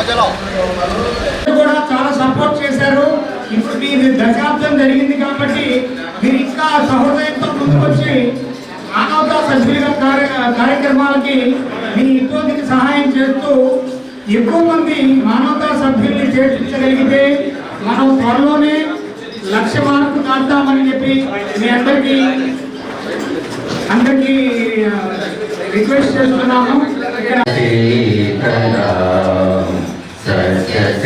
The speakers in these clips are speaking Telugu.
ప్రజలు కూడా చాలా సపోర్ట్ చేశారు. ఇప్పుడు మీది దశాబ్దం జరిగింది కాబట్టి మీరు ఇంకా సహృదయంతో ముందుకొచ్చి మానవతా సభ్యులుగా కార్య కార్యక్రమాలకి మీ ఇంటికి సహాయం చేస్తూ ఎక్కువ మంది మానవతా సభ్యుల్ని చేర్చించగలిగితే మనం త్వరలోనే లక్ష మార్కు దాటామని చెప్పి మీ అందరికీ అందరికీ రిక్వెస్ట్ చేస్తున్నాము. ఇక్కడ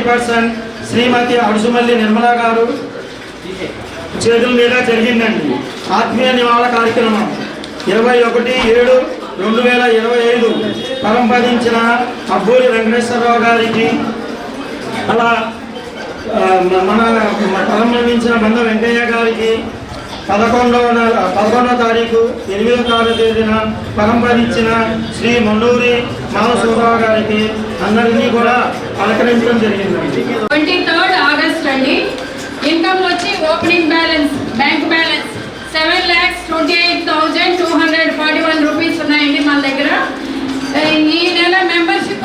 చైర్పర్సన్ శ్రీమతి అడుసుమల్లి నిర్మలా గారు. చేతుల మీద జరిగిందండి. ఆత్మీయ నివాళ కార్యక్రమం. ఇరవై ఒకటి ఏడు రెండు వేల ఇరవై ఐదు పరంపదించిన అబ్బూరి వెంకటేశ్వరరావు గారికి అలా మన ప్రారంభించిన బంద వెంకయ్య గారికి పదకొండవ పదకొండవ తారీఖు ఎనిమిదవ తారీఖు తేదీన పరంపరించిన శ్రీ మండూరి మానసూరావు గారికి అందరినీ కూడా పలకరించడం జరిగిందండి. ట్వంటీ థర్డ్ ఆగస్ట్ అండి. ఇన్కమ్ వచ్చి opening balance bank balance seven lakhs twenty eight thousand two hundred forty one rupees ఉన్నాయండి మన దగ్గర. ఈ నెల మెంబర్షిప్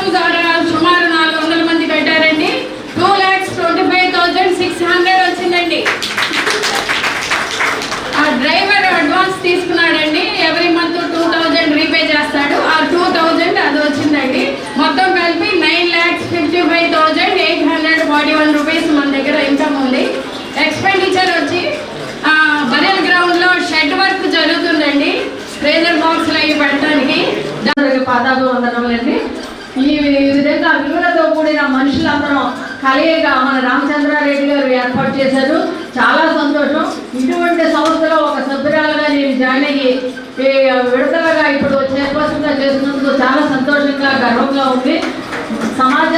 ట్రేజర్ అవి పెట్టడానికి ఈ విధంగా విలువలతో కూడిన మనుషులందరం కలియగా మన రామచంద్రారెడ్డి గారు ఏర్పాటు చేశారు. చాలా సంతోషం. ఇటువంటి సంస్థలో ఒక సభ్యురాలుగా నేను జాయిన్ అయ్యి విడతలుగా ఇప్పుడు చైర్పర్సన్గా చేసినందుకు చాలా సంతోషంగా గర్వంగా ఉంది. సమాజ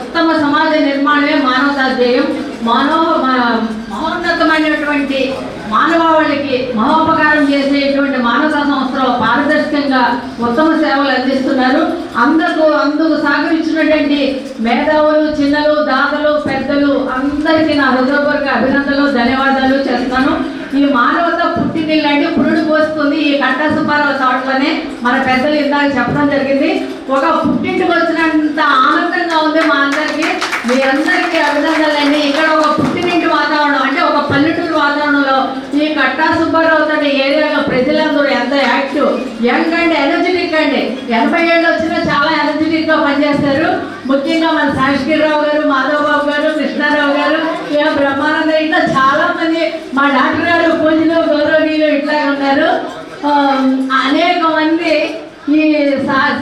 ఉత్తమ సమాజ నిర్మాణమే మానవతా ధ్యేయం. మానవ మా- మహోన్నతమైనటువంటి మానవాళికి మహోపకారం చేసేటువంటి మానవతా సంస్థలో పారదర్శకంగా ఉత్తమ సేవలు అందిస్తున్నారు. అందుకు అందుకు సహకరించినటువంటి మేధావులు చిన్నలు దాతలు పెద్దలు అందరికీ నా హృదయపూర్వక అభినందనలు ధన్యవాదాలు చేస్తున్నాను. ఈ మానవత పుట్టినీళ్ళంటే పురుడు పోస్తుంది ఈ కట్ట సుబ్బారావు చోట్లనే మన పెద్దలు ఇందాక చెప్పడం జరిగింది. ఒక పుట్టింటికి వచ్చినంత ఆనందంగా ఉంది మా అందరికీ. మీ అందరికీ అభినందనలండి. ఇక్కడ ఒక పుట్టినింటి వాతావరణం అంటే ఒక పల్లెటూరు వాతావరణంలో ఈ కట్టా సుబ్బారావు తోటి ఏరియాలో ప్రజలందరూ ఎంత యాక్టివ్ యంగ్ అండ్ ఎనర్జెటిక్ అండి. ఎనభై ఏళ్ళు వచ్చినా చాలా ఎనర్జెటిక్గా పనిచేస్తారు. ముఖ్యంగా మన శాశ్వీరావు గారు మాధవ్ బాబు గారు కృష్ణారావు గారు ఇలా బ్రహ్మానంద ఇట్లా చాలా మంది మా డాక్టర్ గారు పూజలు గౌరవనీయులు ఇట్లా ఉన్నారు. అనేక మంది ఈ సా-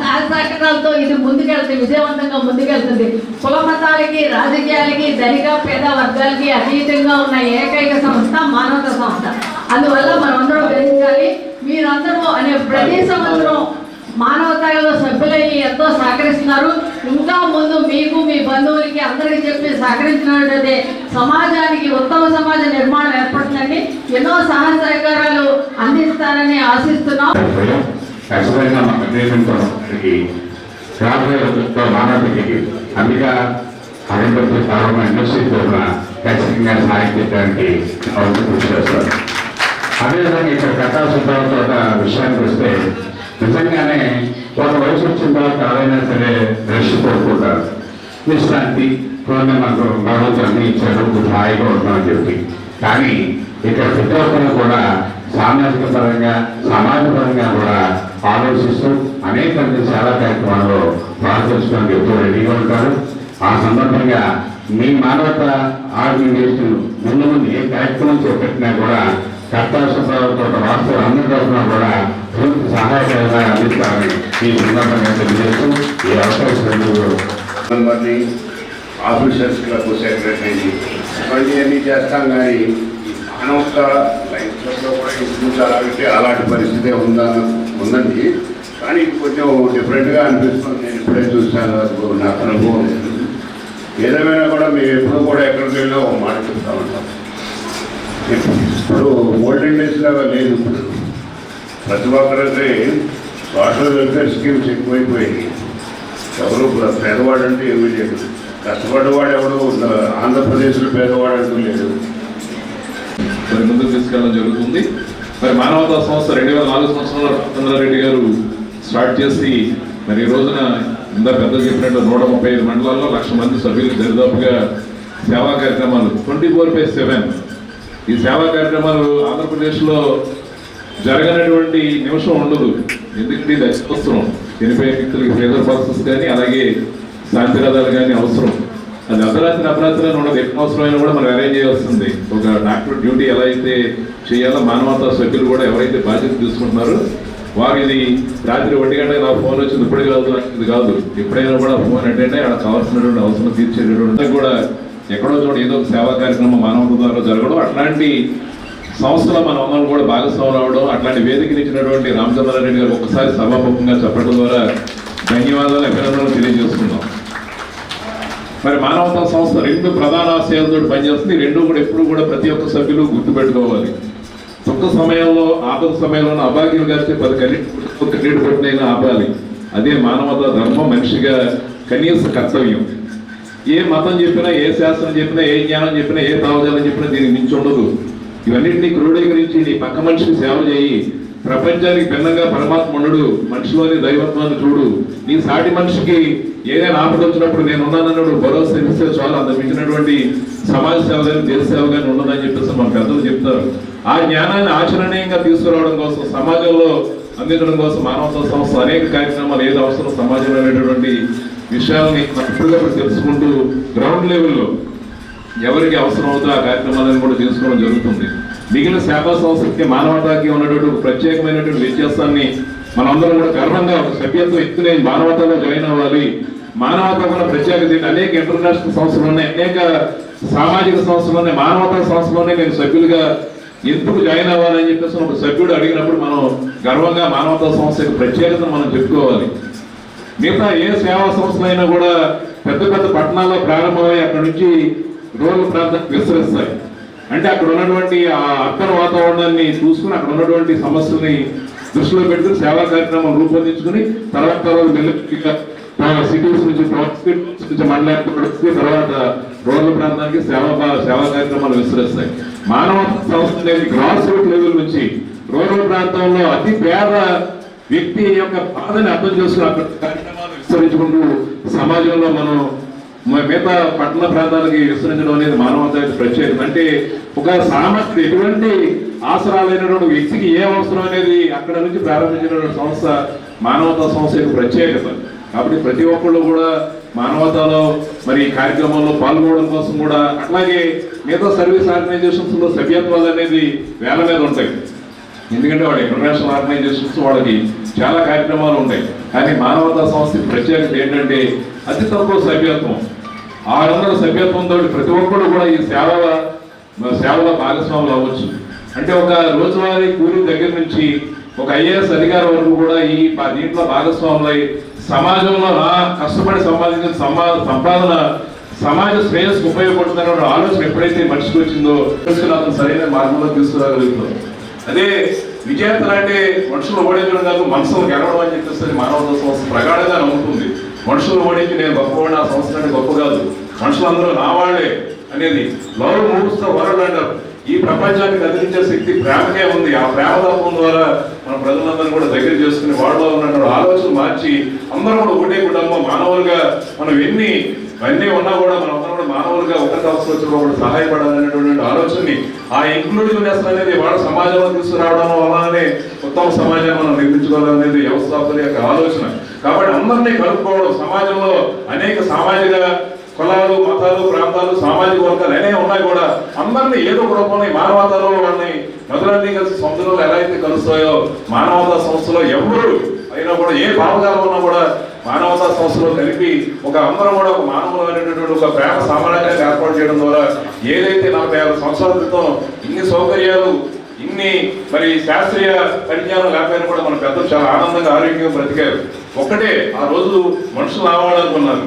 ఇది ముందుకెళ్తుంది విజయవంతంగా ముందుకెళ్తుంది. కుల మతాలకి రాజకీయాలకి ధనిక పేద వర్గాలకి అతీతంగా ఉన్న ఏకైక సంస్థ మానవత సంస్థ. అందువల్ల మనం అందరం గ్రహించాలి మీరందరూ అనే ప్రతి సంవత్సరం మానవతాలో సభ్యులయ్యి ఎంతో సహకరిస్తున్నారు. ఇంకా ముందు మీకు మీ బంధువులకి అందరికీ చెప్పి సహకరించినట్లయితే సమాజానికి ఉత్తమ సమాజ నిర్మాణం ఏర్పడుతుందండి. ఎన్నో సహాయ సహకారాలు అందిస్తారని ఆశిస్తున్నాం. ఖచ్చితంగా మా ప్రదేశంకి రాబోయే మానవుడికి అందుక హైదరాబాద్ ప్రారంభ ఇండస్ట్రీ తరఫున ఖచ్చితంగా సహాయం చేయడానికి అవసరం కృషి చేస్తారు అదేవిధంగా ఇక్కడ కథా సుబ్బారావు ఒక విషయానికి వస్తే నిజంగానే ఒక వయసు వచ్చిన తర్వాత ఎవరైనా సరే రెస్ట్ కోరుకుంటారు. విశ్రాంతి పూర్ణ మనకు భగవంతుడు అన్ని ఇచ్చాడు హాయిగా ఉంటామని చెప్పి. కానీ ఇక్కడ ప్రతి కూడా సామాజిక పరంగా సమాజ పరంగా కూడా ఆలోచిస్తూ అనేక మంది చాలా కార్యక్రమాల్లో పాల్గొనడానికి ఎప్పుడూ రెడీగా ఉంటారు. ఆ సందర్భంగా మీ మానవత ఆర్గనైజేషన్ ముందు ముందు ఏ కార్యక్రమం చేపట్టినా కూడా కర్తాశతో రాష్ట్ర అందరి తరఫున కూడా పూర్తి సహాయకరంగా సహకారం అందిస్తామని ఈ సందర్భంగా తెలియజేస్తూ ఈ అవకాశం మెంబర్ని ఆఫీసర్స్ క్లబ్ సెక్రటరీని ఇవన్నీ చేస్తాం కానీ మానవత లైఫ్లో కూడా ఇంచుమించాలంటే అలాంటి పరిస్థితే ఉందా ఉందండి. కానీ కొంచెం డిఫరెంట్గా అనిపిస్తుంది. నేను ఇప్పుడే చూశాను నాకు అనుభవం. లేదు ఏదేమైనా కూడా మేము ఎప్పుడు కూడా ఎక్కడికి వెళ్ళినా ఒక మాట చెప్తా ఉంటాం ఇప్పుడు ఓల్డెన్ డేస్ లాగా లేదు ఇప్పుడు. ప్రతి ఒక్కరికి సోషల్ వెల్ఫేర్ స్కీమ్స్ ఎక్కువైపోయాయి. ఎవరు పేదవాడు అంటే ఏమీ లేదు. కష్టపడ్డవాడు ఎవడు ఆంధ్రప్రదేశ్లో పేదవాడు అంటూ లేదు మరి ముందుకు తీసుకెళ్ళడం జరుగుతుంది. మరి మానవతా సంస్థ రెండు వేల నాలుగు సంవత్సరంలో రామచంద్రారెడ్డి గారు స్టార్ట్ చేసి మరి ఈ రోజున ఇందా పెద్ద చెప్పినట్టు నూట ముప్పై ఐదు మండలాల్లో లక్ష మంది సభ్యులు దరిదాపుగా సేవా కార్యక్రమాలు ట్వంటీ ఫోర్ బై సెవెన్ ఈ సేవా కార్యక్రమాలు ఆంధ్రప్రదేశ్లో జరగనటువంటి నిమిషం ఉండదు. ఎందుకంటే ఇది అవసరం చనిపోయే వ్యక్తులకి ఫేదర్ బాక్సెస్ కానీ అలాగే శాంతిరథాలు కానీ అవసరం. అది అర్ధరాత్రి అర్ధరాత్రి ఉండదు. ఎక్కువ అవసరమైన కూడా మనం అరేంజ్ చేయాల్సింది. ఒక డాక్టర్ డ్యూటీ ఎలా అయితే చేయాలో మానవతా సభ్యులు కూడా ఎవరైతే బాధ్యత తీసుకుంటున్నారో వారు ఇది రాత్రి ఒంటి గంట నా ఫోన్ వచ్చింది. ఇప్పుడే కాదు ఇది కాదు. ఎప్పుడైనా కూడా ఫోన్ అటెండ్ అయ్యి అక్కడ కావాల్సినటువంటి అవసరం తీర్చేటటువంటి కూడా ఎక్కడో చోట ఏదో ఒక సేవా కార్యక్రమం మానవత ద్వారా జరగడం అట్లాంటి సంస్థలో మన అమ్మలు కూడా భాగస్వాములు అవడం అట్లాంటి వేదికలు ఇచ్చినటువంటి రామచంద్రారెడ్డి గారు ఒకసారి సభాముఖంగా చెప్పడం ద్వారా ధన్యవాదాలు అభినందనలు తెలియజేస్తున్నాం. మరి మానవతా సంస్థ రెండు ప్రధాన ఆశయాలతో పనిచేస్తుంది రెండు కూడా ఎప్పుడు కూడా ప్రతి ఒక్క సభ్యులు గుర్తుపెట్టుకోవాలి. సుఖ సమయంలో ఆపద సమయంలో అభాగ్యులు కాస్తే పది కన్నీటి కన్నీటి పట్టినైనా ఆపాలి. అదే మానవతా ధర్మం మనిషిగా కనీస కర్తవ్యం. ఏ మతం చెప్పినా ఏ శాస్త్రం చెప్పినా ఏ జ్ఞానం చెప్పినా ఏ భావజాలం చెప్పినా దీనికి మించి ఉండదు. ఇవన్నింటినీ క్రోడీకరించి నీ పక్క మనిషికి సేవ చేయి. ప్రపంచానికి భిన్నంగా పరమాత్మ ఉండడు మనిషిలోని దైవత్వాన్ని చూడు. నీ సాటి మనిషికి ఏదైనా ఆపద వచ్చినప్పుడు నేను ఉన్నానన్నాడు. భరోసా ఇస్తే చాలు. అంత మించినటువంటి సమాజ సేవ కానీ దేశ సేవ కానీ ఉండదని చెప్పేసి మన పెద్దలు చెప్తారు. ఆ జ్ఞానాన్ని ఆచరణీయంగా తీసుకురావడం కోసం సమాజంలో అందించడం కోసం మానవతా సంస్థ అనేక కార్యక్రమాలు ఏది అవసరం సమాజంలో అనేటటువంటి విషయాల్ని ఎప్పటికప్పుడు తెలుసుకుంటూ గ్రౌండ్ లెవెల్లో ఎవరికి అవసరం అవుతుందో ఆ కార్యక్రమాలను కూడా తీసుకోవడం జరుగుతుంది. మిగిలిన సేవా సంస్థకి మానవతాకి ఉన్నటువంటి ఒక ప్రత్యేకమైనటువంటి వ్యత్యాసాన్ని మనందరం కూడా గర్వంగా ఒక సభ్యత్వం ఎత్తునే మానవతలో జాయిన్ అవ్వాలి. మానవత కూడా ప్రత్యేకత అనేక ఇంటర్నేషనల్ సంస్థలు ఉన్నాయి అనేక సామాజిక సంస్థలు ఉన్నాయి మానవతా సంస్థలోనే నేను సభ్యులుగా ఎందుకు జాయిన్ అవ్వాలని చెప్పేసి ఒక సభ్యుడు అడిగినప్పుడు మనం గర్వంగా మానవతా సంస్థ యొక్క ప్రత్యేకతను మనం చెప్పుకోవాలి. మిగతా ఏ సేవా సంస్థలైనా కూడా పెద్ద పెద్ద పట్టణాల్లో ప్రారంభమై అక్కడ నుంచి రూరల్ ప్రాంతానికి విస్తరిస్తాయి. అంటే అక్కడ ఉన్నటువంటి ఆ అర్బన్ వాతావరణాన్ని చూసుకుని అక్కడ ఉన్నటువంటి సమస్యల్ని దృష్టిలో పెట్టుకుని సేవా కార్యక్రమం రూపొందించుకుని తర్వాత తర్వాత సిటీస్ నుంచి నుంచి మండలానికి తర్వాత రూరల్ ప్రాంతానికి సేవా సేవా కార్యక్రమాలు విస్తరిస్తాయి. మానవ సంస్థ అనేది గ్రాస్ రూట్ లెవెల్ నుంచి రూరల్ ప్రాంతంలో అతి పేద వ్యక్తి యొక్క బాధని అర్థం చేసుకుని అక్కడ విస్తరించుకుంటూ సమాజంలో మనం మిగతా పట్టణ ప్రాంతాలకి విస్తరించడం అనేది మానవత ప్రత్యేకత. అంటే ఒక సామర్థ్యం ఎటువంటి ఆసరాలైనటువంటి వ్యక్తికి ఏ అవసరం అనేది అక్కడ నుంచి ప్రారంభించినటువంటి సంస్థ మానవతా సంస్థ యొక్క ప్రత్యేకత. కాబట్టి ప్రతి ఒక్కళ్ళు కూడా మానవతాలో మరి ఈ కార్యక్రమంలో పాల్గొనడం కోసం కూడా అట్లాగే మిగతా సర్వీస్ ఆర్గనైజేషన్స్లో సభ్యత్వాలు అనేది వేల మీద ఉంటాయి. ఎందుకంటే వాళ్ళ ఇంటర్నేషనల్ ఆర్గనైజేషన్స్ వాళ్ళకి చాలా కార్యక్రమాలు ఉంటాయి కానీ మానవతా సంస్థ ప్రత్యేకత ఏంటంటే అతి తక్కువ సభ్యత్వం. ఆరు వందల సభ్యత్వంతో ప్రతి ఒక్కరు కూడా ఈ సేవల సేవల భాగస్వాములు అవ్వచ్చు. అంటే ఒక రోజువారీ కూలి దగ్గర నుంచి ఒక ఐఏఎస్ అధికారి వరకు కూడా ఈ దీంట్లో భాగస్వాములై సమాజంలో నా కష్టపడి సంపాదించిన సమా సంపాదన సమాజ శ్రేయస్కు ఉపయోగపడుతున్న ఆలోచన ఎప్పుడైతే మనిషికి వచ్చిందో అతను సరైన మార్గంలో తీసుకురాగలుగుతాం అదే విజేతలు అంటే మనుషులు ఓడించడం కాదు మనసులు గెలవడం అని చెప్పేసి మానవత సంస్థ ప్రగాఢంగా నమ్ముతుంది. మనుషులు ఓడించి నేను గొప్పవాడిని ఆ సంస్థ అంటే గొప్ప కాదు. మనుషులందరూ నా వాళ్ళే అనేది లవ్ మూవ్స్ ద వరల్డ్ అంటారు. ఈ ప్రపంచాన్ని కదిలించే శక్తి ప్రేమకే ఉంది. ఆ ప్రేమ తత్వం ద్వారా మన ప్రజలందరూ కూడా దగ్గర చేసుకుని వాళ్ళలో ఉన్న ఆలోచనలు మార్చి అందరం కూడా ఒకటే కుటుంబం. మానవులుగా మనం ఎన్ని ఇవన్నీ ఉన్నా కూడా మనం అందరం కూడా మానవులుగా ఒకరికి అవసరం కూడా సహాయపడాలనేటువంటి ఆలోచనని ఆ ఇంక్లూడివ్నెస్ అనేది వాళ్ళ సమాజంలో తీసుకురావడం వల్లనే ఉత్తమ సమాజాన్ని మనం నిర్మించుకోవాలనేది వ్యవస్థాపకుల యొక్క ఆలోచన. కాబట్టి అందరినీ కలుపుకోవడం సమాజంలో అనేక సామాజిక కులాలు మతాలు ప్రాంతాలు సామాజిక వర్గాలు అనేవి ఉన్నాయి కూడా అందరినీ ఏదో ఒక రూపంలో ఈ మానవతాలో వాళ్ళని నదులన్నీ కలిసి సముద్రంలో ఎలా అయితే కలుస్తాయో మానవతా సంస్థలో ఎవరు అయినా కూడా ఏ భావజాలం ఉన్నా కూడా మానవతా సంస్థలో కలిపి ఒక అందరం కూడా ఒక మానవులు అనేటటువంటి ఒక ప్రేమ సామ్రాజ్యాన్ని ఏర్పాటు చేయడం ద్వారా ఏదైతే నలభై ఆరు సంవత్సరాల క్రితం ఇన్ని సౌకర్యాలు ఇన్ని మరి శాస్త్రీయ పరిజ్ఞానం లేకపోయినా కూడా మన పెద్దలు చాలా ఆనందంగా ఆరోగ్యంగా బ్రతికారు. ఒక్కటే ఆ రోజు మనుషులు రావాలనుకున్నారు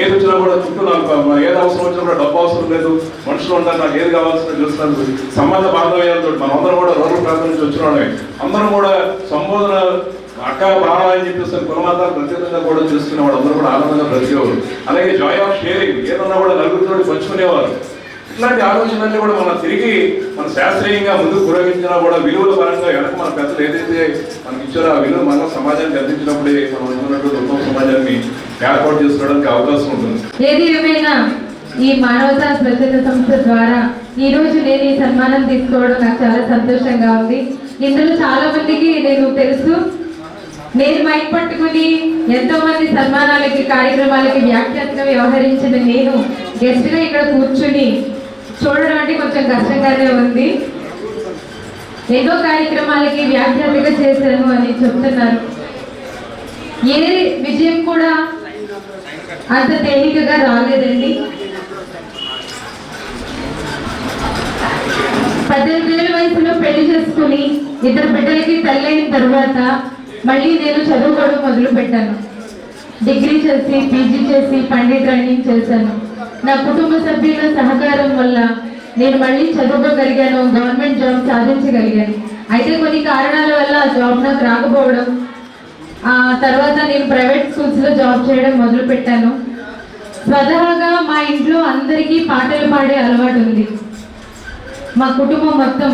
ఏది వచ్చినా కూడా చుట్టూ నాకు ఏది అవసరం వచ్చినా కూడా డబ్బు అవసరం లేదు. మనుషులు ఉంటారు నాకు ఏది కావాల్సిన చూస్తున్నారు. సంబంధ బాంధవ్యాలతో మనం అందరం కూడా రూరల్ ప్రాంతం నుంచి వచ్చిన వాళ్ళమే. అందరం కూడా సంబోధన అక్క బావ అని చెప్పేసి కులమాతాలు ప్రత్యేకంగా కూడా చూసుకునే వాడు అందరూ కూడా ఆనందంగా బ్రతికేవాడు అలాగే జాయ్ ఆఫ్ షేరింగ్ ఏదన్నా కూడా నలుగురితో పంచుకునేవారు. ఇట్లాంటి ఆలోచనల్ని కూడా మనం తిరిగి మన శాస్త్రీయంగా ముందుకు పురోగించినా కూడా విలువల పరంగా వెనక మన పెద్దలు ఏదైతే మనకి ఇచ్చారో ఆ విలువ మన సమాజానికి అందించినప్పుడే మనం ఉన్నటువంటి ఉత్తమ సమాజాన్ని ఏర్పాటు చేసుకోవడానికి అవకాశం ఉంటుంది. ఏది ఏమైనా ఈ మానవతా స్వచ్ఛత సంస్థ ద్వారా ఈ రోజు నేను ఈ సన్మానం తీసుకోవడం నాకు చాలా సంతోషంగా ఉంది. ఇందులో చాలా మందికి నేను తెలుసు. నేను మైక్ పట్టుకుని ఎంతో మంది సన్మానాలకి కార్యక్రమాలకి వ్యాఖ్యాతగా వ్యవహరించిన నేను గెస్ట్గా ఇక్కడ కూర్చుని చూడడం అంటే కొంచెం కష్టంగానే ఉంది. ఎన్నో కార్యక్రమాలకి వ్యాఖ్యాతగా చేశాను అని చెప్తున్నారు. ఏ విజయం కూడా అంత తేలికగా రాలేదండి. పద్దెనిమిది వేల వయసులో పెళ్ళి చేసుకుని ఇద్దరు బిడ్డలకి తల్లైన తర్వాత మళ్ళీ నేను చదువుకోవడం మొదలు పెట్టాను డిగ్రీ చేసి పీజీ చేసి పండిట్ ట్రైనింగ్ చేశాను. నా కుటుంబ సభ్యుల సహకారం వల్ల నేను మళ్ళీ చదువుకోగలిగాను గవర్నమెంట్ జాబ్ సాధించగలిగాను. అయితే కొన్ని కారణాల వల్ల ఆ జాబ్ నాకు రాకపోవడం ఆ తర్వాత నేను ప్రైవేట్ స్కూల్స్లో జాబ్ చేయడం మొదలు పెట్టాను స్వతహాగా మా ఇంట్లో అందరికీ పాటలు పాడే అలవాటు ఉంది. మా కుటుంబం మొత్తం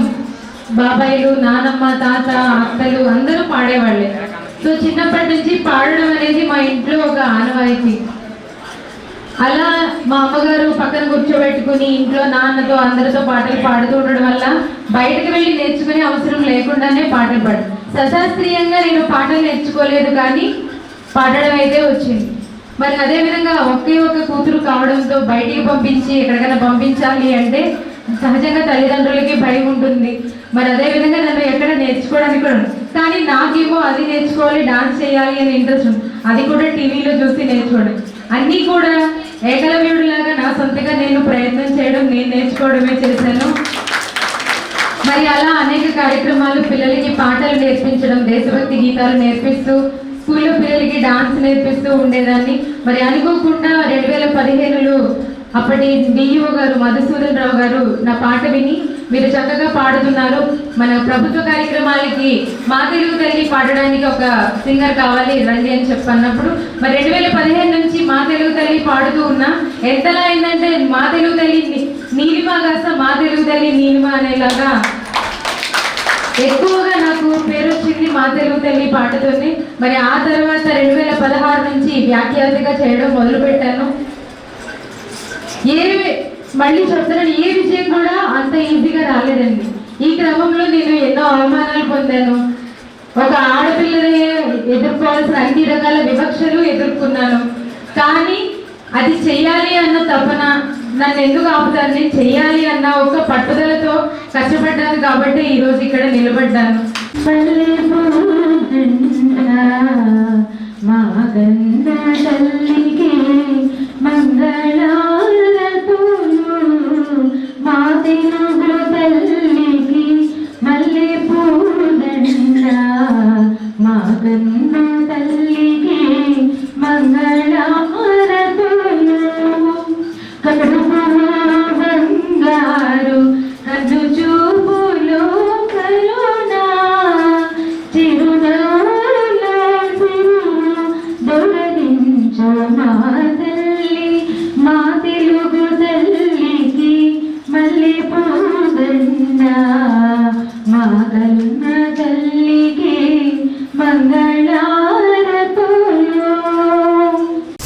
బాబాయిలు నానమ్మ తాత అత్తలు అందరూ పాడేవాళ్ళే. సో చిన్నప్పటి నుంచి పాడడం అనేది మా ఇంట్లో ఒక ఆనవాయితీ. అలా మా అమ్మగారు పక్కన కూర్చోబెట్టుకుని ఇంట్లో నాన్నతో అందరితో పాటలు పాడుతూ ఉండడం వల్ల బయటకు వెళ్ళి నేర్చుకునే అవసరం లేకుండానే పాటలు పాడు. సశాస్త్రీయంగా నేను పాటలు నేర్చుకోలేదు కానీ పాడడం అయితే వచ్చింది. మరి అదే విధంగా ఒకే ఒక కూతురు కావడంతో బయటికి పంపించి ఎక్కడికైనా పంపించాలి అంటే సహజంగా తల్లిదండ్రులకి భయం ఉంటుంది. మరి అదే విధంగా నన్ను ఎక్కడ నేర్చుకోవడానికి కూడా కానీ నాకేమో అది నేర్చుకోవాలి డాన్స్ చేయాలి అని ఇంట్రెస్ట్ ఉంది అది కూడా టీవీలో చూసి నేర్చుకోవడం. అన్నీ కూడా ఏకలవ్యుడిలాగా నా సొంతగా నేను ప్రయత్నం చేయడం నేను నేర్చుకోవడమే చేశాను. మరి అలా అనేక కార్యక్రమాలు పిల్లలకి పాటలు నేర్పించడం దేశభక్తి గీతాలు నేర్పిస్తూ స్కూల్లో పిల్లలకి డాన్స్ నేర్పిస్తూ ఉండేదాన్ని. మరి అనుకోకుండా రెండు వేల పదిహేనులో అప్పటి డిఈఓ గారు మధుసూదన్ రావు గారు నా పాట విని మీరు చక్కగా పాడుతున్నారు. మన ప్రభుత్వ కార్యక్రమాలకి మా తెలుగు తల్లి పాడడానికి ఒక సింగర్ కావాలి రండి అని చెప్పన్నప్పుడు మరి రెండు వేల పదిహేను నుంచి మా తెలుగు తల్లి పాడుతూ ఉన్నా ఎంతలా అయిందంటే మా తెలుగు తల్లి నీలిమ కాస్త మా తెలుగు తల్లి నీలిమ అనేలాగా ఎక్కువగా నాకు పేరు వచ్చింది మా తెలుగు తల్లి పాటతోనే. మరి ఆ తర్వాత రెండు వేల పదహారు నుంచి వ్యాఖ్యాతగా చేయడం మొదలు పెట్టాను ఏ మళ్ళీ చెప్తున్నాను ఏ విజయం కూడా అంత ఈజీగా రాలేదండి. ఈ క్రమంలో నేను ఎన్నో అవమానాలు పొందాను. ఒక ఆడపిల్లని ఎదుర్కోవాల్సిన అన్ని రకాల వివక్షలు ఎదుర్కొన్నాను. కానీ అది చెయ్యాలి అన్న తపన నన్ను ఎందుకు ఆపుతారు? నేను చెయ్యాలి అన్న ఒక పట్టుదలతో కష్టపడ్డాను కాబట్టి ఈరోజు ఇక్కడ నిలబడ్డాను. మా గంగ తల్లికి మా తెలుగు తల్లికి మల్లె పూదండ మా గంధ తల్లికి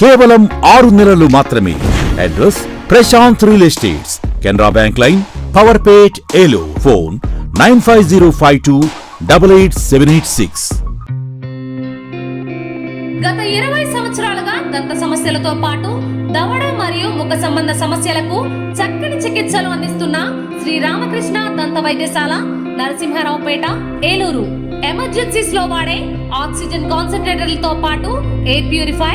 కేవలం ఆరు నెలలు మాత్రమే. Address Prashant real estates Canara bank line Powerpet ఏలో phone nine five zero five two double eight seven eight six గత ఇరవై సంవత్సరాలుగా దంత సమస్యలతో పాటు దవడ మరియు ముఖ సంబంధ సమస్యలకు చక్కని చికిత్సలు అందిస్తున్న శ్రీ రామకృష్ణ దంత వైద్యశాల నరసింహారావుపేట ఏలూరు. ఎమర్జెన్సీస్లో వాడే ఆక్సిజన్ కాన్సన్ట్రేటర్లతో పాటు air purify